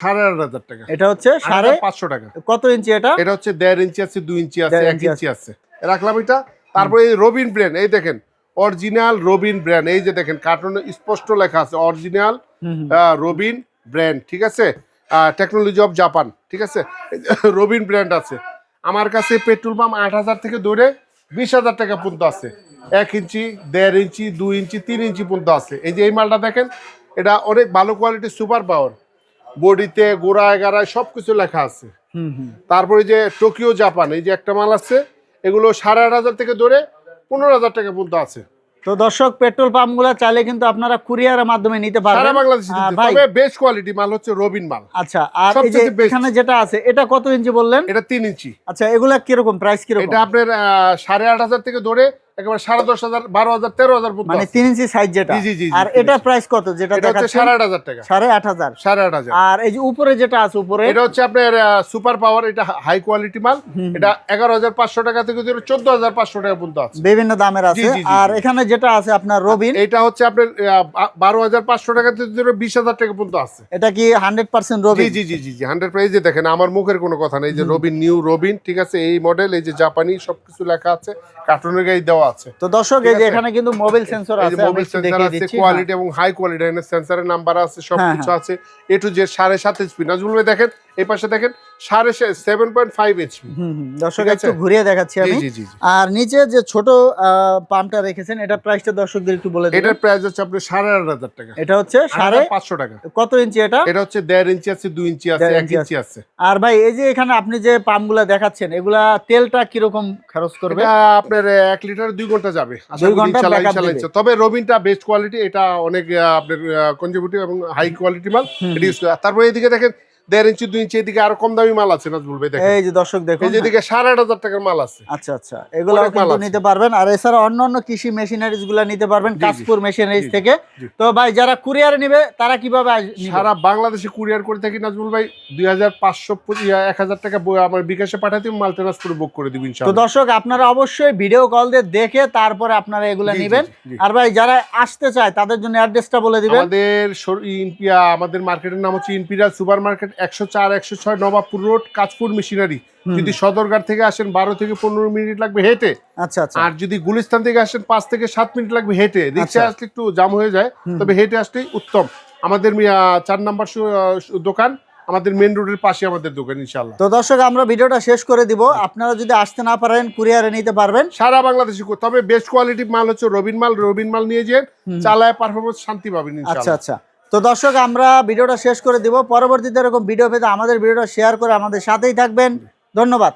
সাড়ে আট হাজার টাকা। এটা হচ্ছে সাড়ে পাঁচশো টাকা। কত ইঞ্চি এটা? এটা হচ্ছে দেড় ইঞ্চি আছে দুই ইঞ্চি আছে এক ইঞ্চি আছে। রাখলাম এটা। তারপরে এই রবিন ব্র্যান্ড এই দেখেন অরিজিনাল রবিন ব্র্যান্ড এই যে দেখেন কার্টুনে স্পষ্ট লেখা আছে অরিজিনাল। রবিন ব্র্যান্ড ঠিক আছে? টেকনোলজি অফ জাপান ঠিক আছে? রবিন ব্র্যান্ড আছে। আমার কাছে পেট্রোল পাম্প আট হাজার থেকে ধরে বিশ হাজার টাকা পর্যন্ত আছে। এক ইঞ্চি দেড় ইঞ্চি দুই ইঞ্চি তিন ইঞ্চি পর্যন্ত আছে। এই যে এই মালটা দেখেন এটা অনেক ভালো কোয়ালিটির সুপার পাওয়ার বডিতে গোড়ায় গাড়ায় সব কিছু লেখা আছে। তারপরে যে টোকিও জাপান এই যে একটা মাল আছে এগুলো সাড়ে আট হাজার থেকে ধরে পনেরো হাজার টাকা পর্যন্ত আছে। তো দর্শক পেট্রোল পাম্পগুলা চাইলে কিন্তু আপনারা কুরিয়ারের মাধ্যমে নিতে সারা পারবেন। বাংলাদেশে তবে বেস্ট কোয়ালিটি মাল হচ্ছে রবিন মাল। আচ্ছা আর এই যে সবচেয়ে এখানে যেটা আছে এটা কত ইঞ্চি বললেন? এটা তিন ইঞ্চি। আচ্ছা এগুলা কীরকম? প্রাইস কীরকম? এটা আপনার আহ, সাড়ে আট হাজার থেকে ধরে একেবারে সাড়ে দশ হাজার বারো হাজার তেরো হাজার পর্যন্ত মানে। তিন ইঞ্চি সাইজ যেটা। জি, জি, আর এটা প্রাইস কত? যেটা হচ্ছে সাড়ে আট হাজার টাকা। সাড়ে আট হাজার। সাড়ে আট হাজার। আর এই যে উপরে যেটা আছে উপরে? এটা হচ্ছে আপনার সুপার পাওয়ার এটা হাই কোয়ালিটি মাল। এটা এগারো হাজার পাঁচশো টাকা থেকে চোদ্দ হাজার পাঁচশো টাকা পর্যন্ত আছে। বিভিন্ন দামের আছে। আর এখানে যেটা আছে আপনার রবিন এটা হচ্ছে আপনার বারো হাজার পাঁচশো টাকা থেকে বিশ হাজার টাকা পর্যন্ত আছে। এটা কি হান্ড্রেড পার্সেন্ট জি রবিন জি জি জি জি হান্ড্রেড প্রাইস যে দেখেন আমার মুখের কোনো কথা নেই। এই যে রবিন নিউ রবিন ঠিক আছে? এই মডেল এই যে জাপানি সবকিছু লেখা আছে। কার্টুনের গায়ে দেওয়া আছে। তো দর্শক এই যে এখানে কিন্তু মোবাইল সেন্সর আছে মোবাইল সেন্সর আছে কোয়ালিটি এবং হাই কোয়ালিটি সেন্সারের নাম্বার আছে হ্যাঁ, কিছু আছে এ টু যে সাড়ে সাত ইঞ্চি নাজমুল ভাই দেখেন এই পাশে দেখেন সাড়ে সেভেন পয়েন্ট ফাইভ হুম, দর্শক একটু ঘুরিয়ে দেখাচ্ছি আমি। আর নিচে যে ছোট পাম্পটা রেখেছেন এটা প্রাইসটা দর্শকদের একটু বলে এটার প্রাইস হচ্ছে আপনার সাড়ে আট হাজার টাকা। এটা হচ্ছে সাড়ে পাঁচশো টাকা। কত ইঞ্চি এটা? এটা হচ্ছে দেড় ইঞ্চি আছে দুই ইঞ্চি আছে এক ইঞ্চি ইঞ্চি আছে। আর ভাই এই যে এখানে আপনি যে পাম্পগুলা দেখাচ্ছেন এগুলা তেলটা কীরকম খরচ করবে? আপনার এক লিটার দুই ঘণ্টা যাবে। দুই ঘণ্টা। তবে রবিনটা বেস্ট কোয়ালিটি এটা অনেক আপনার কনজিবিউটিভ এবং হাই কোয়ালিটি মাল। তারপরে এদিকে দেখেন দেড় ইঞ্চি দুই ইঞ্চি এদিকে আরও কম দামি মাল আছে নাজমুল ভাই দেখেন। এই যে দর্শক দেখুন। এই এদিকে সাড়ে আট হাজার টাকার মাল আছে। আচ্ছা আচ্ছা। এগুলো কিন্তু নিতে পারবেন। আর এছাড়া অন্যান্য কৃষি মেশিনারিজগুলা নিতে পারবেন। কাশপুর মেশিনারিজ থেকে। তো ভাই যারা কুরিয়ারে নিবে তারা কীভাবে সারা বাংলাদেশে কুরিয়ার করে থাকি নাজমুল ভাই দুই হাজার পাঁচশো এক হাজার টাকা বই আমার বিকাশে পাঠাতে মাল ট্রান্সফার বুক করে দিব তো দর্শক আপনারা অবশ্যই ভিডিও কল দিয়ে দেখে তারপরে আপনারা এগুলা নিবেন। আর ভাই যারা আসতে চায় তাদের জন্য অ্যাড্রেসটা বলে দিবেন। আমাদের আমাদের মার্কেটের নাম হচ্ছে ইনপিরিয়াল সুপার মার্কেট একশো চার একশো ছয় নবাবপুর রোড কাজপুর মেশিনারি। যদি সদরঘাট থেকে আসেন বারো থেকে পনেরো মিনিট লাগবে হেঁটে। আচ্ছা আচ্ছা। আর যদি গুলিস্তান থেকে আসেন পাঁচ থেকে সাত মিনিট লাগবে হেঁটে। রিক্সা আচ্ছা। আসলে একটু জাম হয়ে যায় তবে হেঁটে আসলেই উত্তম। আমাদের চার নাম্বার দোকান আমাদের মেন রোডের পাশে আমাদের দোকান ইনশাল্লাহ তো দর্শক আমরা ভিডিওটা শেষ করে দিব। আপনারা যদি আসতে না পারেন কুরিয়ারে নিতে পারবেন। সারা বাংলাদেশে তবে বেস্ট কোয়ালিটি মাল হচ্ছে রবিন মাল রবিন মাল নিয়ে যেন চালায় পারফরমেন্স শান্তি পাবেন আচ্ছা আচ্ছা। তো দর্শক, আমরা ভিডিওটা শেষ করে দিব। পরবর্তীতে এরকম ভিডিও পেতে আমাদের ভিডিওটা শেয়ার করে আমাদের সাথেই থাকবেন। ধন্যবাদ।